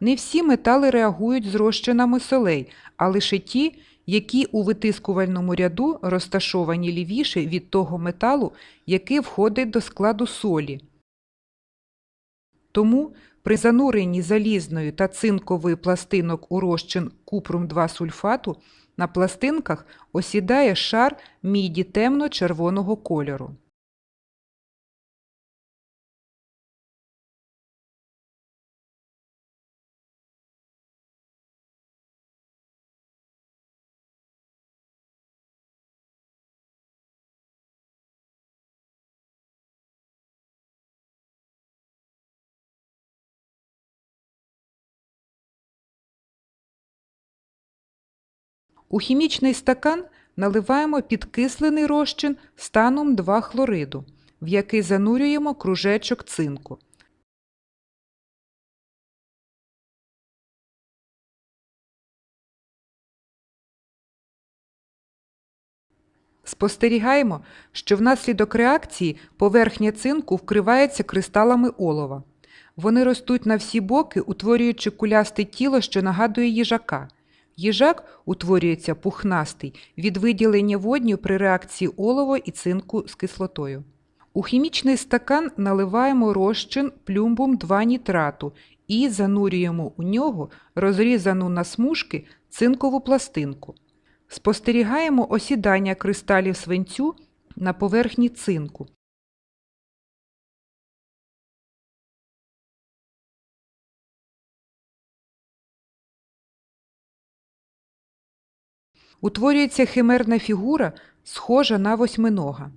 Не всі метали реагують з розчинами солей, а лише ті, які у витискувальному ряду розташовані лівіше від того металу, який входить до складу солі. Тому при зануренні залізної та цинкової пластинок у розчин купрум 2 сульфату на пластинках осідає шар міді темно-червоного кольору. У хімічний стакан наливаємо підкислений розчин станом 2 хлориду, в який занурюємо кружечок цинку. Спостерігаємо, що внаслідок реакції поверхня цинку вкривається кристалами олова. Вони ростуть на всі боки, утворюючи кулясте тіло, що нагадує їжака. Їжак утворюється пухнастий від виділення водню при реакції олово і цинку з кислотою. У хімічний стакан наливаємо розчин плюмбум 2 нітрату і занурюємо у нього розрізану на смужки цинкову пластинку. Спостерігаємо осідання кристалів свинцю на поверхні цинку. Утворюється химерна фігура, схожа на восьминога.